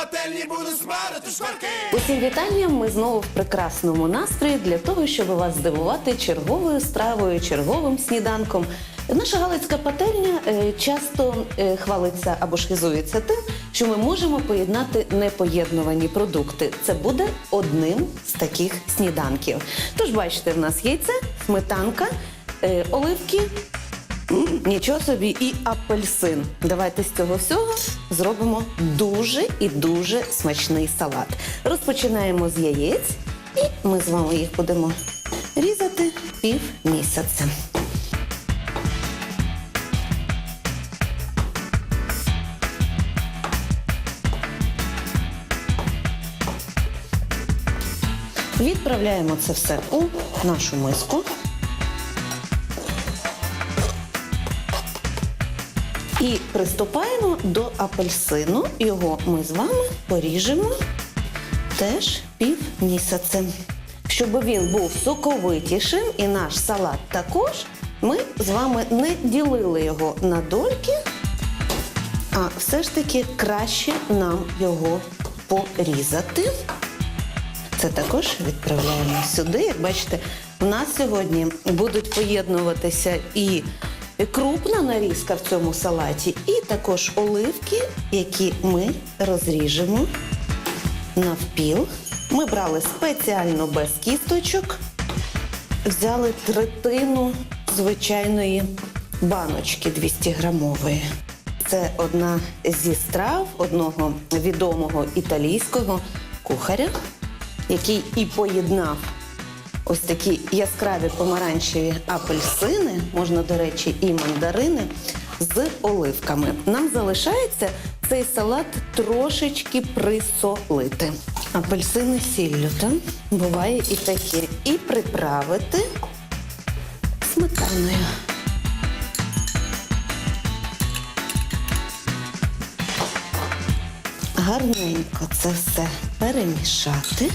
пательні буду смарити шкварки. Усім вітанням. Ми знову в прекрасному настрої для того, щоб вас здивувати черговою стравою, черговим сніданком. Наша галицька пательня е, часто е, хвалиться або ж хизується тим, що ми можемо поєднати непоєднувані продукти. Це буде одним з таких сніданків. Тож бачите, в нас яйце, сметанка, е, оливки. Нічого собі, і апельсин. Давайте з цього всього зробимо дуже і дуже смачний салат. Розпочинаємо з яєць, і ми з вами їх будемо різати пів місяця. Відправляємо це все у нашу миску. І приступаємо до апельсину. Його ми з вами поріжемо теж пів місяця. Щоб він був соковитішим і наш салат також, ми з вами не ділили його на дольки, а все ж таки краще нам його порізати. Це також відправляємо сюди. Як бачите, в нас сьогодні будуть поєднуватися і крупна нарізка в цьому салаті, і також оливки, які ми розріжемо навпіл. Ми брали спеціально без кісточок, взяли третину звичайної баночки 200 грамової. Це одна зі страв одного відомого італійського кухаря, який і поєднав ось такі яскраві помаранчеві апельсини, можна, до речі, і мандарини з оливками. Нам залишається цей салат трошечки присолити. Апельсини сіллю, так? буває і таке. І приправити сметаною. Гарненько це все перемішати.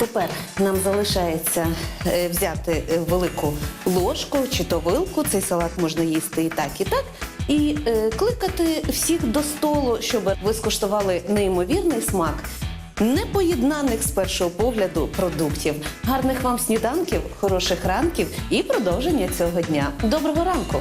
Тепер нам залишається е, взяти е, велику ложку чи то вилку. Цей салат можна їсти і так, і так. І е, кликати всіх до столу, щоб ви скуштували неймовірний смак непоєднаних з першого погляду продуктів. Гарних вам сніданків, хороших ранків і продовження цього дня. Доброго ранку!